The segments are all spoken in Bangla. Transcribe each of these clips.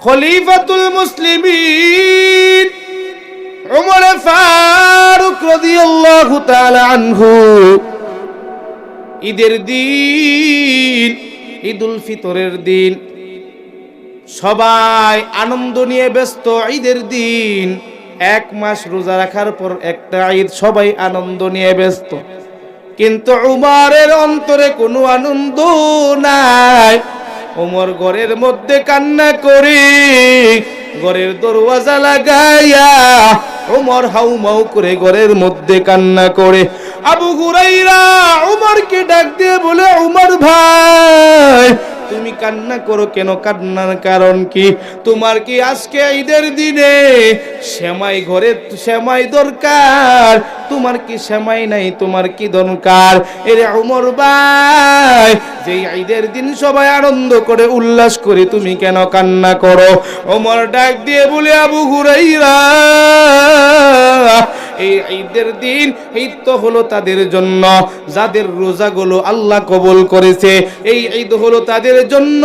খলিফাতুল মুসলিমিন উমর ফারুক রাদিয়াল্লাহু তাআলা আনহু। ঈদের দিন, ঈদুল ফিতরের দিন। সবাই আনন্দ নিয়ে ব্যস্ত ঈদের দিন। এক মাস রোজা রাখার পর একটা ঈদ, সবাই আনন্দ নিয়ে ব্যস্ত। কিন্তু উমারের অন্তরে কোনো আনন্দ নাই। উমর ঘরের মধ্যে কান্না করি, ঘরের দরওয়াজা লাগাইয়া উমর হাউমাউ করে ঘরের মধ্যে কান্না করে। আবু ঘুরাইরা ওমরকে ডাক দিয়ে বলে, ওমর ভাই তুমি কান্না করো কেন? কান্নার কারণ কি? তোমার কি আজকে ঈদের দিনে শ্যামাই ঘরে শ্যামাই দরকার? তোমার কি শ্যামাই নাই, তোমার কি দরকার? এরে উমর ভাই যে ঈদের দিন সবাই আনন্দ করে উল্লাস করে তুমি কেন কান্না করো? ওমর ডাক দিয়ে বলে, আবু হুরাইরা এই ঈদের দিন ঈদ তো হলো তাদের জন্য। যাদের রোজাগুলো আল্লাহ কবুল করেছে, এই ঈদ হলো তাদের জন্য।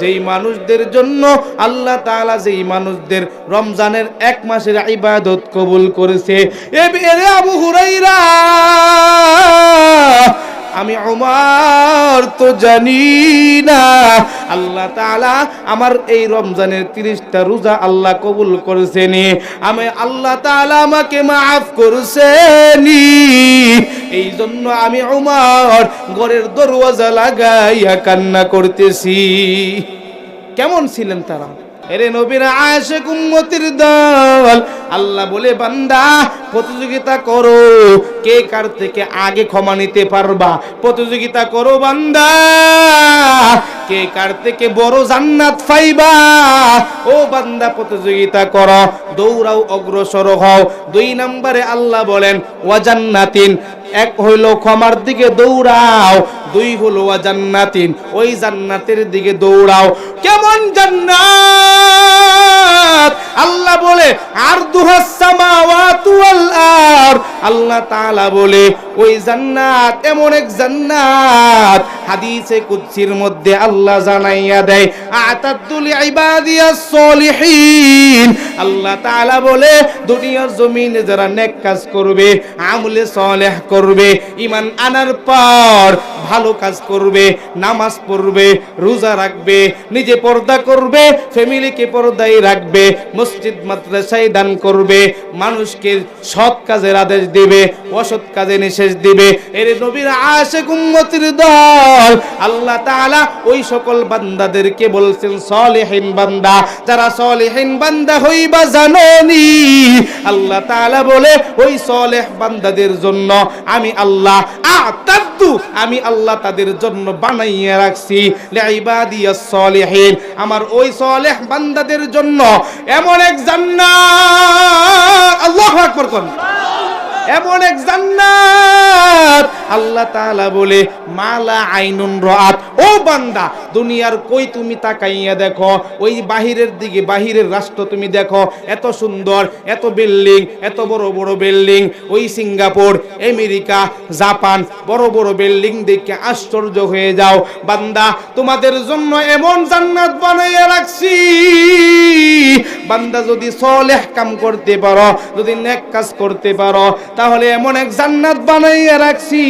যেই মানুষদের জন্য আল্লাহ তাআলা যেই মানুষদের রমজানের এক মাসের ইবাদত কবুল করেছে। এ আবু হুরাইরা আমি আমার তো জানি না। আল্লাহ তাআলা আমার এই রমজানের তিরিশটা রোজা আল্লাহ কবুল করেছেনি। আমি আল্লাহ তাআলা আমাকে মাফ করেছেনি। এই জন্য আমি উমার ঘরের দরওয়াজা লাগাইয়া কান্না করতেছি। কেমন ছিলেন তারা? এরে নবীরা আশেক উম্মতির দল। আল্লাহ বলে, বান্দা, প্রতিযোগিতা করো। কে কার থেকে আগে ক্ষমা নিতে পারবা? প্রতিযোগিতা করো, বান্দা। কে কার থেকে বড় জান্নাত পাইবা? ও বান্দা, প্রতিযোগিতা করো, দৌড়াও, অগ্রসর হও। দুই নম্বরে আল্লাহ বলেন ওয়াজান্নাতিন এক হইল ক্ষমার দিকে দৌড়াও দুই হলো জান্নাতিন ওই জান্নাতের দিকে দৌড়াও। কেমন জান্নাত? আল্লাহ বলে আর আর আল্লাহ বলে, ওই জান্নাত, এমন এক জান্নাত। হাদিসে কুদসির মধ্যে আল্লাহ জানাইয়া দেয় আল্লাহ বলে, দুনিয়ার জমিনে যারা নেক কাজ করবে, আমলে সলেহ করবে ইমান আনার পর ভালো কাজ করবে, নামাজ পড়বে, রোজা রাখবে, নিজে পর্দা করবে ফ্যামিলিকে পর্দায় রাখবে মসজিদ মাদ্রাসায় দান করবে, মানুষকে সৎ কাজের আদেশ দিবে, অসৎ কাজে নিষেধ দিবে। এর নবীর আশে উম্মতির দল, আল্লাহ তাআলা ওই সকল বান্দাদেরকে বলছেন, সলিহিন বান্দা, যারা সলিহিন বান্দা হইবা জাননি। আল্লাহ তাআলা বলে, ওই সলেহ বান্দাদের জন্য আমি আল্লাহ আতাদ্দু আমি আল্লাহ তাদের জন্য বানাইয়া রাখছি আমার ওই সলেহ বান্দাদের জন্য এমন এক জান্নাত। আল্লাহ আকবার কোন। এমন এক জান্নাত। আল্লাহ তাআলা বলে, মালা আইনুন রাত ও বান্দা, দুনিয়ার কই তুমি তাকাইয়া দেখো? ওই বাহিরের দিকে, বাহিরের রাষ্ট্র তুমি দেখো। এত সুন্দর, এত বিল্ডিং, এত বড় বড় বিল্ডিং। ওই সিঙ্গাপুর, আমেরিকা, জাপান, বড় বড় বিল্ডিং দেখে আশ্চর্য হয়ে যাও। বান্দা, তোমাদের জন্য এমন জান্নাত বানাইয়া বান্দা যদি সলেহ কাম করতে পারো, যদি নেক কাজ করতে পারো, তাহলে এমন এক জান্নাত বানাইয়া রাখছি।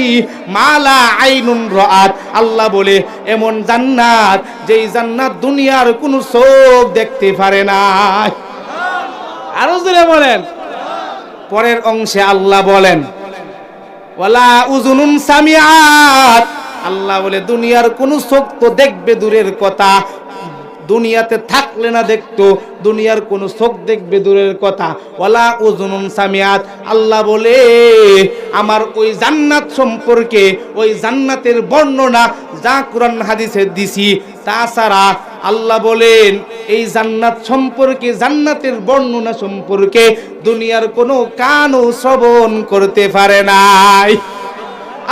মালা আইনুন রাত আল্লাহ বলে, এমন জান্নাত যেই জান্নাত দুনিয়ার কোনো চোখ দেখতে পারে না আরও জোরে বলেন। পরের অংশে আল্লাহ বলেন, ওয়ালা উজুনুন সামিআত। আল্লাহ বলে, দুনিয়ার কোন চোখ তো দেখবে দূরের কথা দুনিয়াতে থাকলে না দেখতো, দুনিয়ার কোনো চোখ দেখবে দূরের কথা। ওয়ালা উজুনুন সামিয়াত। আল্লাহ বলে, আমার ওই জান্নাত সম্পর্কে, ওই জান্নাতের বর্ণনা যা কোরআন হাদিসে দিছি তাছাড়া আল্লাহ বলেন, এই জান্নাত সম্পর্কে, জান্নাতের বর্ণনা সম্পর্কে দুনিয়ার কোনো কানও শ্রবণ করতে পারে নাই।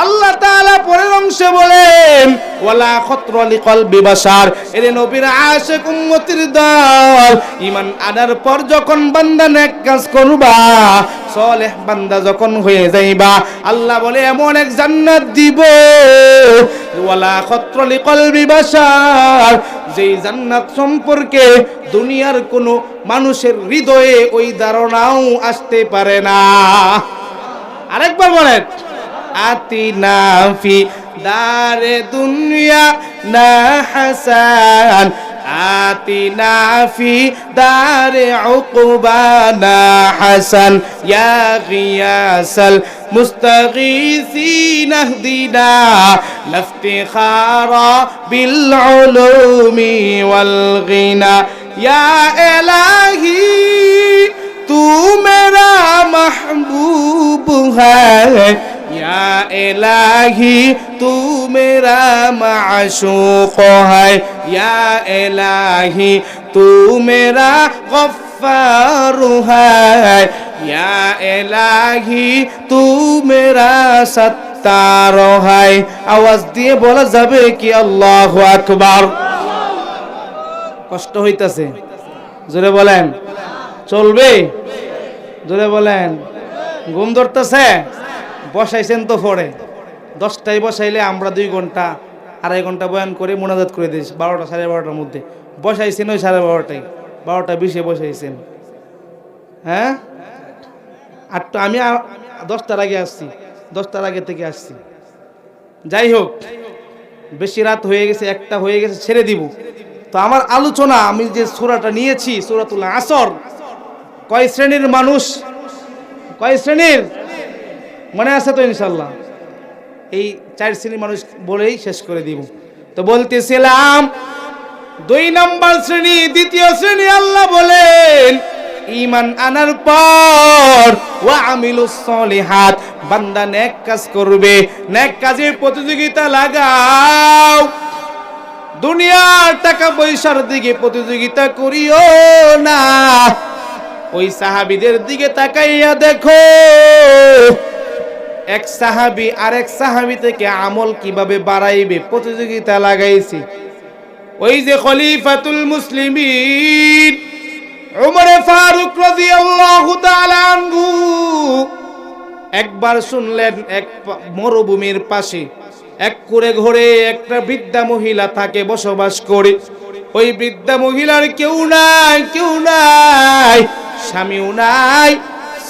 আল্লাহ তাআলা পরের অংশে বলেন, ওয়ালা খতরা লিকলবি বাশার। এর নবীর আশিক উম্মতির দল, ঈমান আনার পর যখন বান্দা নেক কাজ করবা, সলেহ বান্দা যখন হয়ে যাইবা, আল্লাহ বলে, এমন এক জান্নাত দিব। ওয়ালা খতরা লিকলবি বাশার। যেই জান্নাত সম্পর্কে দুনিয়ার কোনো মানুষের হৃদয়ে ওই ধারণাও আসতে পারে না। আরেকবার বলেন آتنا في دار دنيانا حسن آتنا في دار عقبانا حسن يا غياث المستغيثين اهدنا لافتخار بالعلوم والغنى يا إلهي تو میرا محبوب ہے এলাহি তুমেরা মাসু কহায় ইয়া এলাহি তুমেরা গফারুহায় ইয়া এলাহি তুমেরা সত্তারহায় আওয়াজ দিয়ে বলা যাবে কি আল্লাহ আকবার? কষ্ট হইতাছে। জোরে বলেন। চলবে? জোরে বলেন। ঘুম ধরতেছে? বসাইছেন তো পরে। দশটায় বসাইলে আমরা দুই ঘণ্টা, আড়াই ঘণ্টা বয়ান করে মোনাজাত করে দিয়েছি, বারোটা সাড়ে বারোটার মধ্যে। বসাইছেন ওই সাড়ে বারোটায়, বারোটা বিশে বসাইছেন। হ্যাঁ? আটটা আমি দশটার আগে আসছি, দশটার আগে থেকে আসছি। যাই হোক, বেশি রাত হয়ে গেছে, একটা হয়ে গেছে, ছেড়ে দিব। তো আমার আলোচনা, আমি যে সুরাটা নিয়েছি, সুরাতুল আসর, কয় শ্রেণির মানুষ? কয় শ্রেণির? মনে আছে তো ইনশাল্লাহ এই চার শ্রেণির মানুষ বলেই শেষ করে দিব। তো বলতেছিলাম, দুই নম্বর শ্রেণি, দ্বিতীয় শ্রেণি আল্লাহ বলেন ইমান আনার পর ওয়া আমিলুস সলিহাত বান্দা নেক কাজ করবে, নেক কাজের প্রতিযোগিতা লাগাও। দুনিয়ার টাকা পয়সার দিকে প্রতিযোগিতা করিও না। ওই সাহাবিদের দিকে তাকাইয়া দেখো। এক সাহাবি আরেক সাহাবি থেকে আমল কীভাবে বাড়াইবে? প্রতিযোগিতা লাগাইছে। ওই যে খলিফাতুল আনহু, একবার শুনলেন এক মরুভূমির পাশে এক করে ঘরে একটা বৃদ্ধা মহিলা থাকে বসবাস করে। ওই বৃদ্ধা মহিলার কেউ নাই কেউ নাই, স্বামীও নাই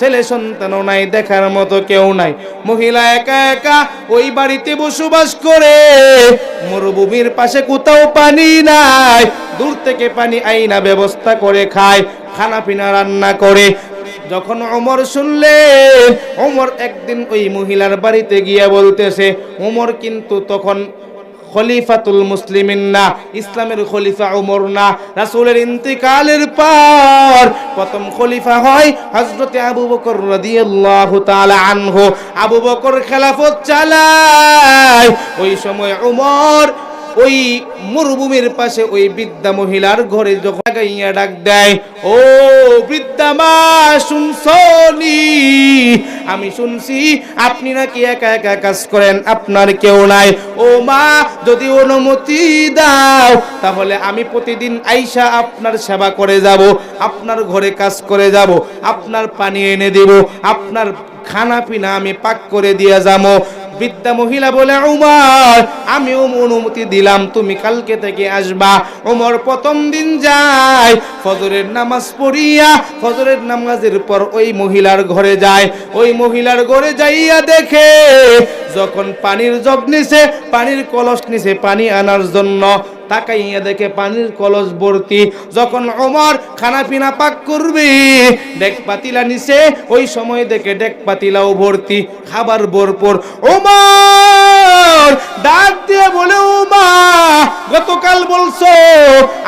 ছেলে সন্তানও নাই, দেখার মতো কেউ নাই। মহিলা একা একা ওই বাড়িতে বসবাস করে। মরুভূমির পাশে কোথাও পানি নাই, দূর থেকে পানি আইনা ব্যবস্থা করে খায় খানা পিনা রান্না করে। যখন ওমর শুনলেন, ওমর একদিন ওই মহিলার বাড়িতে গিয়ে বলতেছে, ওমর কিন্তু তখন খলিফাতুল মুসলিমিন না, ইসলামের খলিফা উমর না, রাসূলের ইন্তিকালের পর প্রথম খলিফা হয় হযরতে আবু বকর রাদিয়াল্লাহু তাআলা আনহু। আবু বকর খেলাফত চালায়। ওই সময় ওমর ওই মরুভূমির পাশে ওই বৃদ্ধা মহিলার ঘরে যখন গাইয়া ডাক দেয়, ও বৃদ্ধা মা শুনছনি আমি শুনছি আপনি নাকি একা একা কাজ করেন, আপনার কেউ নাই। ও মা, যদি অনুমতি দাও, তাহলে আমি প্রতিদিন আইসা আপনার সেবা করে যাব, আপনার ঘরে কাজ করে যাব, আপনার পানি এনে দেব, আপনার খানা পিনা আমি পাক করে দিয়ে যাব বৃদ্ধা মহিলা বলে, উমর, আমি অনুমতি দিলাম, তুমি কালকে থেকে আসবা। উমর প্রথম দিন যায়, ফজরের নামাজ পড়িয়া, ফজরের নামাজের পর ওই মহিলার ঘরে যায়। ওই মহিলার ঘরে যাইয়া দেখে, যখন পানির জগ নিছে, পানির কলস নিছে পানি আনার জন্য তাকাইয়া দেখে পানির কলস ভর্তি। যখন ওমর খানা পিনা পাক করবে, ডেক পাতিলা নিচে, ওই সময় দেখে ডেক পাতিলাও ভর্তি। খাবার ভরপুর। ওমর! ডাক দিয়ে বলে গতকাল বলছো,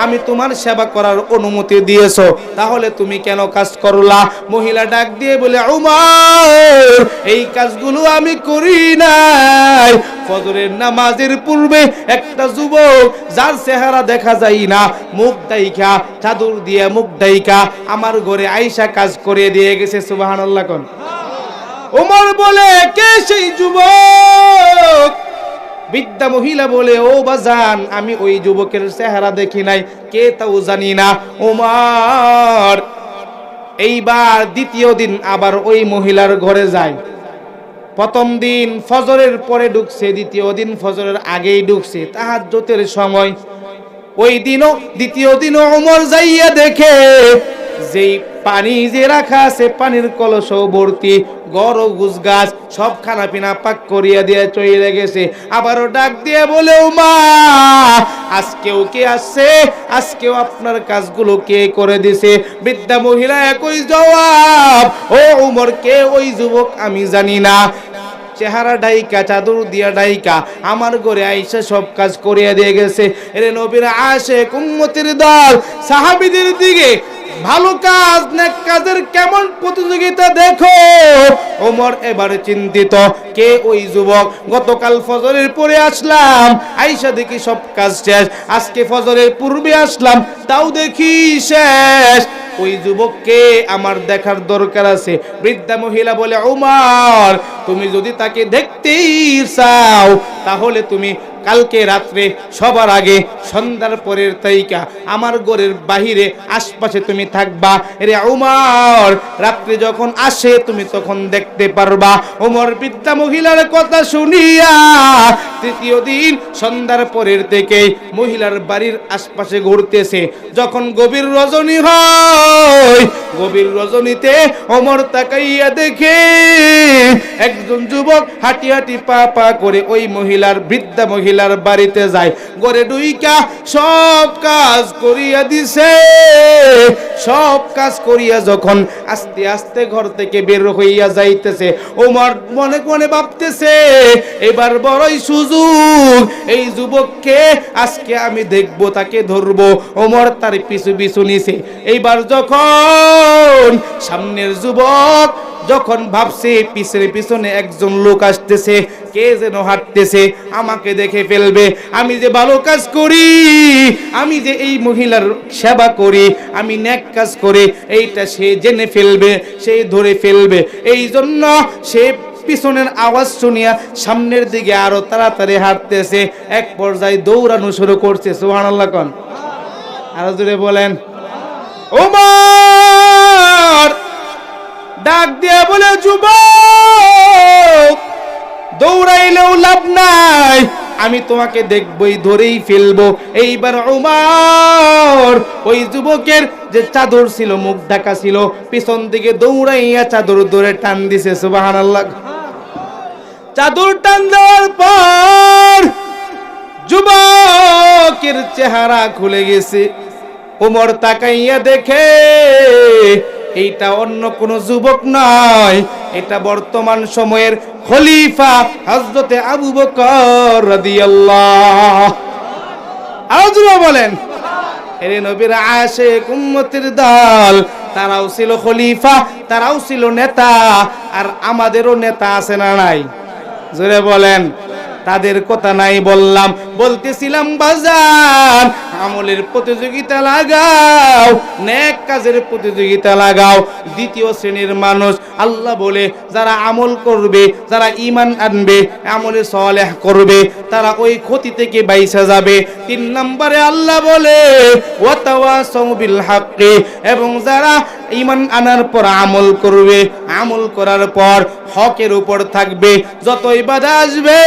আমি তোমার সেবা করার অনুমতি দিয়েছ। তাহলে তুমি কেন কাজ করলা? মহিলা ডাক দিয়ে বলে ওমর এই কাজগুলো আমি করি নাই। ফজরের নামাজের পূর্বে একটা যুবক, যার চেহারা দেখা যায় না, মুখ দাইকা চাদর দিয়ে মুখ দাইকা আমার ঘরে আইসা কাজ করে দিয়ে গেছে কোন। ওমর বলে, কে সেই যুবক? বিদ্যা মহিলা বলে, ও বাজান, আমি ওই যুবকের চেহারা দেখি নাই। কে তাও জানি না। ওমর, এইবার দ্বিতীয় দিন আবার ওই মহিলার ঘরে যায়। প্রথম দিন ফজরের পরে ঢুকছে, দ্বিতীয় দিন ফজরের আগেই ঢুকছে। তাহার তাহাজ্জতের সময় ওই দিনও, দ্বিতীয় দিনও ওমর যাইয়া দেখে যেই পানি যে রাখা আছে, পানির কলস ভর্তি গড় গুজ গাছ, সব খানা পিনা পাক করিয়া দিয়ে চলে গেছে। আবারও ডাক দিয়ে বলে মা আজকেও কে আসছে? আজকেও আপনার কাজগুলো কে করে দিছে? বৃদ্ধা মহিলা একই জবাব, ও উমর, কে ওই যুবক আমি জানি না। চেহারা ডাইকা, চাদর দিয়া ডাইকা, আমার ঘরে আইসা সব কাজ করিয়া দিয়ে গেছে। এরে নবীর আসে কুম্মতির দল, সাহাবিদের দিকে ভালো কাজ, নেক কাজের কেমন প্রতিযোগিতা দেখো। ওমর এবারে চিন্তিত, কে ওই যুবক? গতকাল ফজরের পরে আসলাম আইসা দেখি সব কাজ শেষ। আজকে ফজরের পূর্বে আসলাম, তাও দেখি শেষ। ওই যুবককে আমার দেখার দরকার আছে। বৃদ্ধা মহিলা বলে উমার তুমি যদি তাকে দেখতেই চাও, তাহলে তুমি কালকে রাত্রে সবার আগে সন্ধ্যার পরের তাইকা আমার ঘরের বাহিরে আশপাশে তুমি থাকবা। রে উমর, রাত্রে যখন আসে তুমি তখন দেখতে পারবা। ওমর বৃদ্ধা মহিলার কথা শুনিয়া তৃতীয় দিন সন্ধ্যার পরের থেকে মহিলার বাড়ির আশপাশে ঘুরতেছে। যখন গভীর রজনী হয়, গভীর রজনীতে অমর তাকাইয়া দেখে একজন যুবক হাঁটি হাঁটি পা পা করে ওই মহিলার বৃদ্ধা মহিলার বাড়িতে যায় গড়ে ডুইকা সব কাজ করিয়া দিছে। সব কাজ করিয়া যখন আস্তে আস্তে ঘর থেকে বের হইয়া যাইতেছে, ওমর মনে মনে ভাবতেছে, এবার বড়ই সুযোগ, এই যুবককে আজকে আমি দেখব, তাকে ধরবো। ওমর তার পিছু পিছু নিছে। এইবার যখন সামনের যুবক যখন ভাবছে, পিছনে পিছনে একজন লোক আসতেছে কে যেন হাঁটতেছে, আমাকে দেখে ফেলবে। আমি যে ভালো কাজ করি, আমি যে এই মহিলার সেবা করি, আমি ন্যাক কাজ করে, এইটা সে জেনে ফেলবে, সে ধরে ফেলবে। এই জন্য সে পিছনের আওয়াজ শুনিয়া সামনের দিকে আরও তাড়াতাড়ি হাঁটতেছে, এক পর্যায়ে দৌড়ানো শুরু করছে। সুহান আল্লাহ কন। আরও জোরে বলেন। ডাক দিয়া বলে, যুবক! দৌড়াইলেও লাভ নাই। আমি তোমাকে দেখবই, ধরেই ফেলব। এইবার উমার, ওই যুবকের যে চাদর ছিল, মুখ ঢাকা ছিল, পিছন দিকে দৌড়াইয়া চাদর ধরে টান দিছে সুবাহান আল্লাহ চাদর টান দেওয়ার পর যুবকের চেহারা খুলে গেছে। ওমর তাকাইয়া দেখে এইটা অন্য কোন যুবক নয়। এটা বর্তমান সময়ের খলিফা হজরতে আবু বকর রাদিয়াল্লাহ আরও বলেন, এরে নবীর আসে উম্মতের দল, তারাও ছিল খলিফা, তারাও ছিল নেতা, আর আমাদেরও নেতা আছে না নাই? জোরে বলেন তাদের কথা নাই বললাম। বলতেছিলাম বাজার আমলের প্রতিযোগিতা লাগাও, নেক কাজের প্রতিযোগিতা লাগাও। দ্বিতীয় শ্রেণির মানুষ, আল্লাহ বলে, যারা আমল করবে, যারা ইমান আনবে, আমলে সলেহ করবে, তারা ওই ক্ষতি থেকে বাইসা যাবে। তিন নম্বরে আল্লাহ বলে এবং যারা ইমান আনার পর আমল করবে, আমল করার পর হকের উপর থাকবে। যতই বাধা আসবে,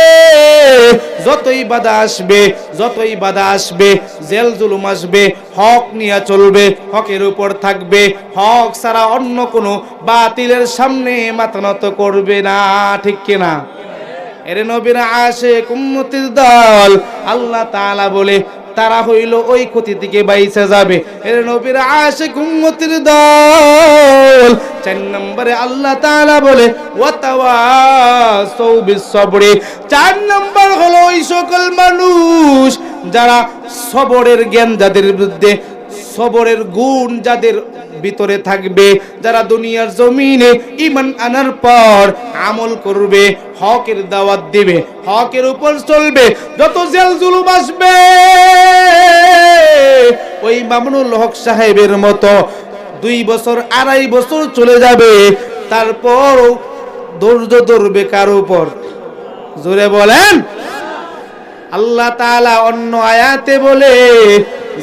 যতই বাধা আসবে, যতই বাধা আসবে, জেল জুলুম আসবে, হক নিয়ে চলবে, হকের উপর থাকবে। হক ছাড়া অন্য কোনো বাতিলের সামনে মাথা নত করবে না, ঠিক কিনা এর নবীর আসে কুম্মতির দল, আল্লাহ তাআলা বলে তারা হইল ওই ক্ষতি থেকে বাইসে যাবে। এর নবীর আসে ঘুমতির দল। চার নম্বরে আল্লাহ তাআলা বলে সবরে চার নম্বর হলো ওই সকল মানুষ যারা সবরের জ্ঞান যাদের বিরুদ্ধে, সবরের গুণ যাদের ভিতরে থাকবে, যারা দুনিয়ার জমিনে ইমান আনার পর আমল করবে, হকের দাওয়াত দিবে, হকের উপর চলবে, যত জেল জুলুম আসবে। ওই মামুনুল হক সাহেবের মতো দুই বছর, আড়াই বছর চলে যাবে, তারপর ধৈর্য ধরবে কার উপর? জোরে বলেন। আল্লাহ তাআলা অন্য আয়াতে বলে,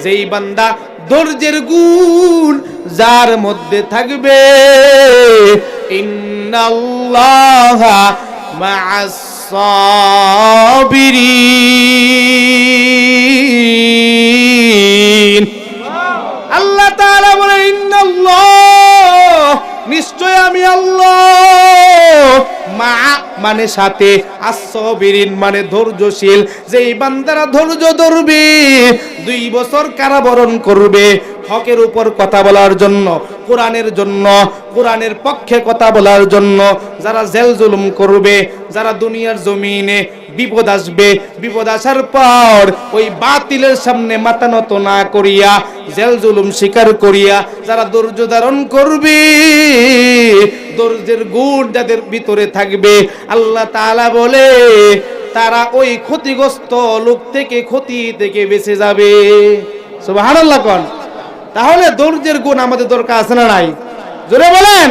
যেই বান্দা ধৈর্যের গুণ যার মধ্যে থাকবে। আল্লাহ তাআলা বলে ইন্নাল্লাহ নিশ্চয় আমি আল্লাহ। মানে সাথে আসবিরিন মানে ধৈর্যশীল। যেই বান্দারা ধৈর্য ধরবে, দুই বছর কারাবরণ করবে। হকের উপর কথা বলার জন্য, কোরআনের জন্য, কোরআনের পক্ষে কথা বলার জন্য, যারা জেল জুলুম করবে, যারা দুনিয়ার জমিনে বিপদ আসবে, বিপদ আসার পর ওই বাতিলের সামনে মাথা নত না করিয়া, জেল জুলুম স্বীকার করিয়া যারা ধৈর্য ধারণ করবে, ধৈর্যের গুণ যাদের ভিতরে থাকবে, আল্লাহ তাআলা বলে, তারা ওই ক্ষতিগ্রস্ত লোক থেকে ক্ষতি থেকে বেঁচে যাবে। সুবহানাল্লাহ তাহলে ধৈর্যের গুণ আমাদের দরকার আছে না নাই? জোরে বলেন।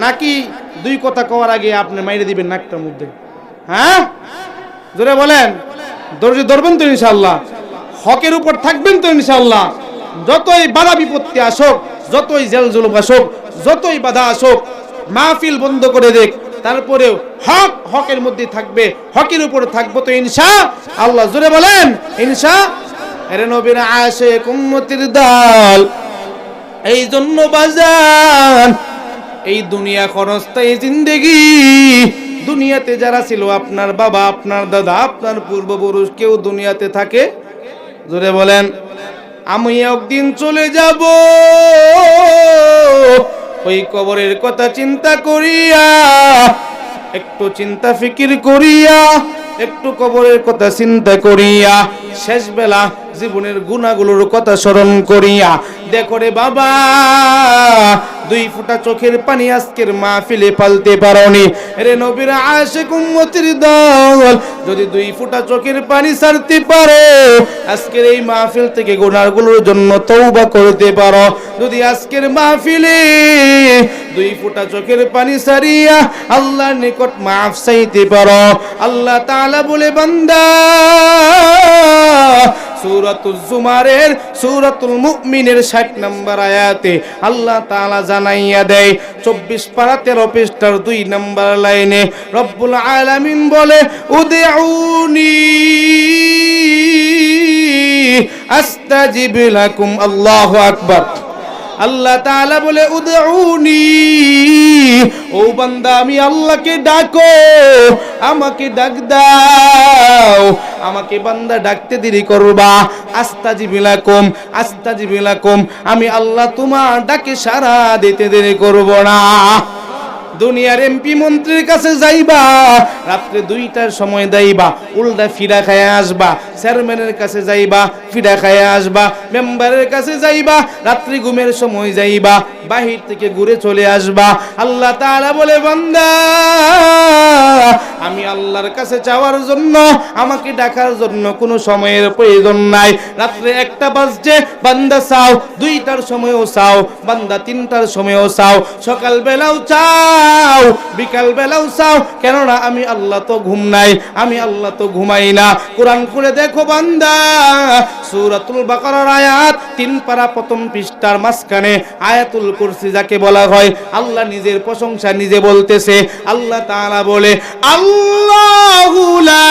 নাকি দুই কথা কওয়ার আগে আপনি মাইরে দিবেন নাকটার মধ্যে? হ্যাঁ? জোরে বলেন ধৈর্য ধরবেন তো ইনশাল্লাহ হকের উপর থাকবেন তো ইনশাল্লাহ যতই বাধা বিপত্তি আসুক, যতই জেল জুলুম আসুক, যতই বাধা আসুক, মাহফিল বন্ধ করে দেখ তারপরেও হক হকের মধ্যে থাকবে, হকের উপর থাকব তো ইনশা আল্লাহ, জোরে বলেন, ইনশা এর নবীর আসে কুম্মতির দল, এই জন্য বাজান, এই দুনিয়া ক্ষণস্থায়ী জিন্দেগি দুনিয়াতে যারা ছিল, আপনার বাবা, আপনার দাদা, আপনার পূর্বপুরুষ, কেউ দুনিয়াতে থাকে? জোরে বলেন, আমি একদিন চলে যাব। ওই কবরের কথা চিন্তা করিয়া, একটু চিন্তা ফিকির করিয়া, একটু কবরের কথা চিন্তা করিয়া শেষ বেলা জীবনের গুণাগুলোর কথা স্মরণ করিয়া, দেখো রে বাবা দুই ফোঁটা চোখের পানি আজকের মাহফিলে পালতে পারোনি। রে নবীর আশেক উম্মতির দল, যদি দুই ফোঁটা চোখের পানি ছাড়তে পারো, আজকের এই মাহফিল থেকে গুনাহগুলোর জন্য তওবা করতে পারো। যদি আজকের মাহফিলে দুই ফোঁটা চোখের পানি সারিয়া আল্লাহর নিকট মাফ চাইতে পারো, আল্লাহ তাআলা বলে, বান্দা সূরাতুল জুমারের সূরাতুল মুমিনের 60 নম্বর আয়াতে আল্লাহ তাআলা জানাইয়া দেয়। 24 পারা 13 পৃষ্ঠার দুই নম্বর লাইনে রব্বুল আলামিন বলে, উদউনি আস্তাজিব লাকুম আল্লাহ আকবার। আল্লাহ তাআলা বলে, উদউনি। ও বান্দা, আমি আল্লাহকে ডাকো। আমাকে ডাক দাও। আমাকে বান্দা ডাকতে দেরি করবা। আস্তাজিবিলাকুম আস্তাজিবিলাকুম আমি আল্লাহ তোমার ডাকে সারা দিতে দেরি করব না। দুনিয়ার এমপি মন্ত্রীর কাছে যাইবা, রাত্রে দুইটার সময় দেইবা, উল্টা ফিরা খায় আসবা, চেয়ারম্যানের কাছে যাইবা ফিরা খায় আসবা, মেম্বারের কাছে যাইবা, রাত্রি ঘুমের সময় যাইবা বাহির থেকে ঘুরে চলে আসবা। আল্লাহ তাআলা বলে, বান্দা, আমি আল্লাহর কাছে যাওয়ার জন্য, আমাকে ডাকার জন্য কোনো সময়ের প্রয়োজন নাই। রাত্রে একটা বাজছে, বান্দা চাও, দুইটার সময়ও চাও, বান্দা তিনটার সময়ও চাও। সকাল বেলাও চাও বিকাল বেলাও চাও। কেননা আমি আল্লাহ তো ঘুম নাই, আমি আল্লাহ তো ঘুমাই না। কোরআন খুলে দেখো, বান্দা, সূরাতুল বাকারার আয়াত তিন পারা প্রথম পৃষ্ঠার মাঝখানে আয়াতুল কুরসি যাকে বলা হয় আল্লাহ নিজের প্রশংসা নিজে বলতেছে আল্লাহ তাআলা বলে আল্লাহু লা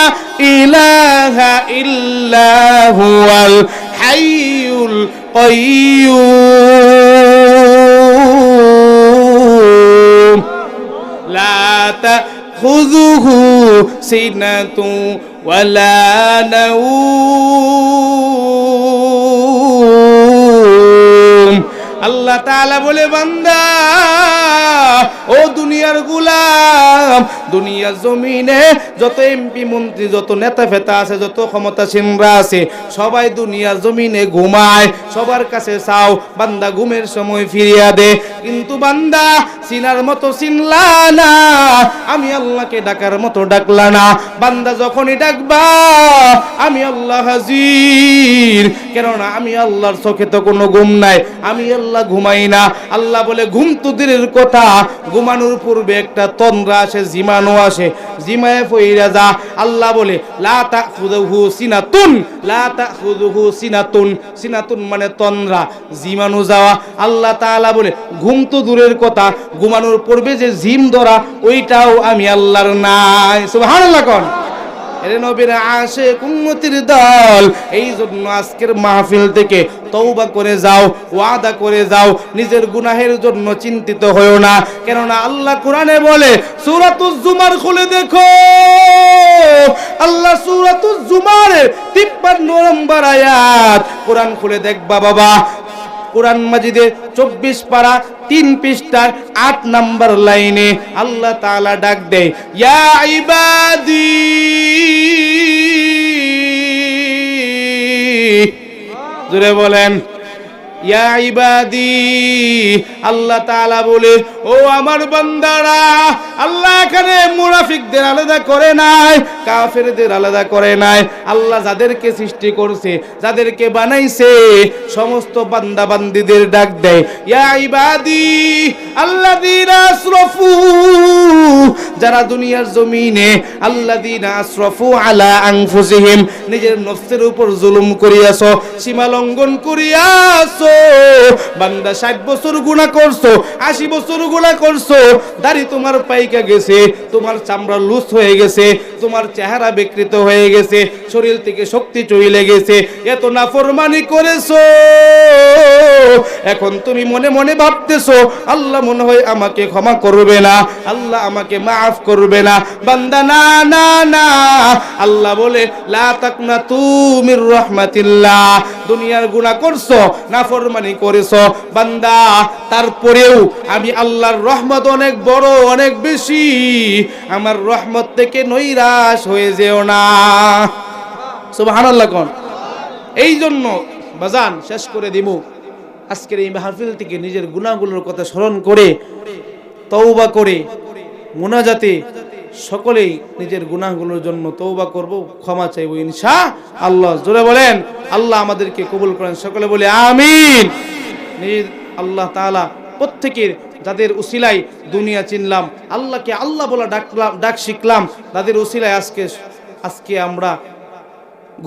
ইলাহা ইল্লা হুয়াল হাইয়ুল কাইয়্যুম لا تأخذه سنة ولا نوم আল্লাহ বলে বান্দা ও দুনিয়ার গুলাম, দুনিয়ার জমিনে যত এমপি মন্ত্রী, যত নেতা ফেতা আছে, যত ক্ষমতাসীনরা আছে, সবাই দুনিয়ার জমিনে ঘুমায়, সবার কাছে চাও, বান্দা ঘুমের সময় ফিরিয়া দে। কিন্তু বান্দা চিনার মতো চিনলা না, আমি আল্লাহকে ডাকার মতো ডাকলা না। বান্দা যখনই ডাকবা, আমি আল্লাহ হাজির। কেননা আমি আল্লাহর চোখে তো কোনো ঘুম নাই, আমি আল্লাহ ঘুমাই না। আল্লাহ বলে, ঘুম তো দূরের কথা ঘুমানোর পূর্বে একটা তন্দ্রা আসে জিমানো আসে। জিমায় ফইরা যা, আল্লাহ বলে, লা তাখুযুহু সিনাতুন, লা তাখুযুহু সিনাতুন। সিনাতুন মানে তন্দ্রা জিমানো যাওয়া। আল্লাহ তাআলা বলে, ঘুম তো দূরের কথা, ঘুমানোর পূর্বে যে জিম ধরা, ওইটাও আমি আল্লাহর নাই। সুবহানাল্লাহ কোন। এরে কুম্মতির দল এই জন্য আজকের মাহফিল থেকে তৌবা করে যাও, ওয়াদা করে যাও, নিজের গুনাহের জন্য চিন্তিত হয়েও না। কেননা আল্লাহ কোরআনে বলে, সূরাতুজ জুমার খুলে দেখো। আল্লাহ সূরাতুজ জুমার 53 নম্বর আয়াত কোরআন খুলে দেখবা বাবা। কোরআন মাজিদে চব্বিশ পারা, তিন পৃষ্ঠার আট নম্বর লাইনে আল্লাহ তালা ডাক দেয়, ইয়া জুড়ে বলেন, ইয়া ইবাদি, আল্লাহ তালা বলে ও আমার বান্দারা, আল্লাহ এখানে মুনাফিকদের আলাদা করে নাই, কাফেরদের আলাদা করে নাই। আল্লাহ যাদেরকে সৃষ্টি করছে, যাদেরকে বানাইছে, সমস্ত বান্দা বান্দিদের ডাক দেয়। ইয়া ইবাদি আল্লাযীনা আসরাফু, যারা দুনিয়ার জমিনে আল্লাযীনা আসরাফু আলা আনফুসিহিম, নিজের নফসের উপর জুলুম করিয়াছো, সীমা লঙ্ঘন করিয়াছো, বান্দা ষাট বছর গুণা করছ, আশি বছর গুণা করছ, দাড়ি তোমার পাইকা গেছে, তোমার চামড়া লুজ হয়ে গেছে, তোমার চেহারা বিকৃত হয়ে গেছে, শরীর থেকে শক্তি চলে গেছে, এত নাফরমানি করেছ। এখন তুমি মনে মনে ভাবতেছো, আল্লাহ মনে হয় আমাকে ক্ষমা করবে না, আল্লাহ আমাকে মাফ করবে না। বান্দা, না না না। আল্লাহ বলে, লা তাকনা তুমির রহমাতিল্লাহ। দুনিয়ার গুনাহ করছ, নাফরমানি করেছ। বান্দা, তারপরেও আমি আল্লাহর রহমত অনেক বড়, অনেক বেশি। আমার রহমত থেকে নৈরাশ হয়ে যেও না। সুবহানাল্লাহ কোন। এই জন্য বাজান, শেষ করে দিমু। আজকের এই মাহফিল থেকে নিজের গুণাগুলোর কথা স্মরণ করে তৌবা করে, মোনাজাতে সকলেই নিজের গুনাহগুলোর জন্য তৌবা করব, ক্ষমা চাইব ইনশা আল্লাহ জোরে বলেন, আল্লাহ আমাদেরকে কবুল করেন। সকলে বলে আমিন। আল্লাহ তাআলা প্রত্যেকের যাদের উসিলায় দুনিয়া চিনলাম। আল্লাহকে আল্লাহ বলা ডাকলাম, ডাক শিখলাম। তাদের উসিলায় আজকে আজকে আমরা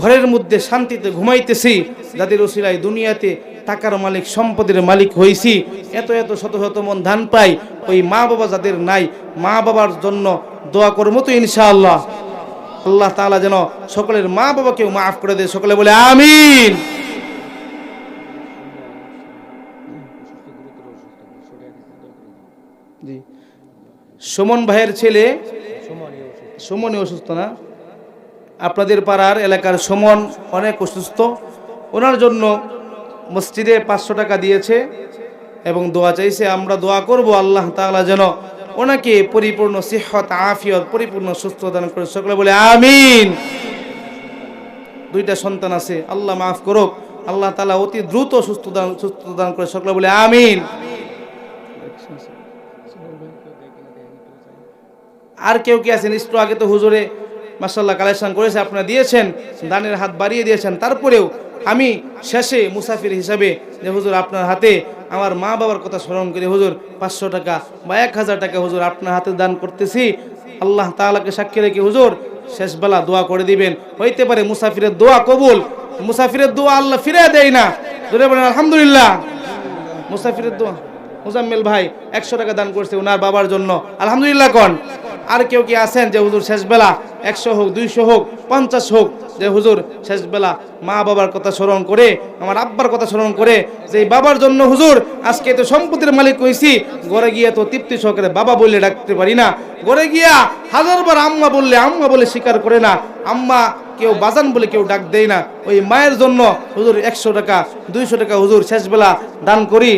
ঘরের মধ্যে শান্তিতে ঘুমাইতেছি। যাদের ওসিলায় দুনিয়াতে টাকার মালিক, সম্পদের মালিক হয়েছি এত এত, শত শত মন ধান পাই, ওই মা বাবা যাদের নাই, মা বাবার জন্য দোয়া করব তো ইনশাআল্লাহ। আল্লাহ তাআলা যেন সকলের মা বাবাকেও মাফ করে দেয়। সকলে বলে, আমিন। জি। সুমন ভাইয়ের ছেলে? সুমনই অসুস্থ না? আপনাদের পাড়ার এলাকার সুমন অনেক অসুস্থ। ওনার জন্য মসজিদে পাঁচশো টাকা দিয়েছে এবং দোয়া চাইছে। আমরা দোয়া করব আল্লাহ তাআলা যেন ওনাকে পরিপূর্ণ সিহত আফিয়ত পরিপূর্ণ সুস্থ দান করে সকলে বলে আমিন। দুইটা সন্তান আছে আল্লাহ মাফ করুক। আল্লাহ তালা অতি দ্রুত সুস্থ দান সুস্থ দান করে সকলে বলে আমিন। আর কেউ কি আছেন? একটু আগে তো হুজুরে মাসাল্লাহ কালেকশন করেছে, আপনারা দিয়েছেন, দানের হাত বাড়িয়ে দিয়েছেন। তারপরেও আমি শেষে মুসাফির হিসাবে যে হুজুর আপনার হাতে আমার মা বাবার কথা স্মরণ করে, হুজুর পাঁচশো টাকা বা এক হাজার টাকা হুজুর আপনার হাতে দান করতেছি। আল্লাহ তাআলাকে সাক্ষী রেখে হুজুর শেষবেলা দোয়া করে দিবেন। হইতে পারে মুসাফিরের দোয়া কবুল, মুসাফিরের দোয়া আল্লাহ ফিরে দেয় না। জোরে বলেন, আলহামদুলিল্লাহ। মুসাফিরের দোয়া, মুজাম্মেল ভাই একশো টাকা দান করছে ওনার বাবার জন্য। আলহামদুলিল্লাহ কন। আর কেউ কি আছেন যে হুজুর শেষবেলা একশো হোক, দুইশো হোক, পঞ্চাশ হোক, যে হুজুর শেষবেলা মা বাবার কথা স্মরণ করে, আমার আব্বার কথা স্মরণ করে, যে বাবার জন্য হুজুর আজকে তো সম্পত্তির মালিক হয়েছি ঘরে গিয়া তো তৃপ্তি সহকারে বাবা বললে ডাকতে পারি না। ঘরে গিয়া হাজারবার আম্মা বললে, আম্মা বলে স্বীকার করে না। আম্মা কেউ বাজান বলে কেউ ডাক দেয় না। ওই মায়ের জন্য হুজুর একশো টাকা, দুইশো টাকা হুজুর শেষবেলা দান করি।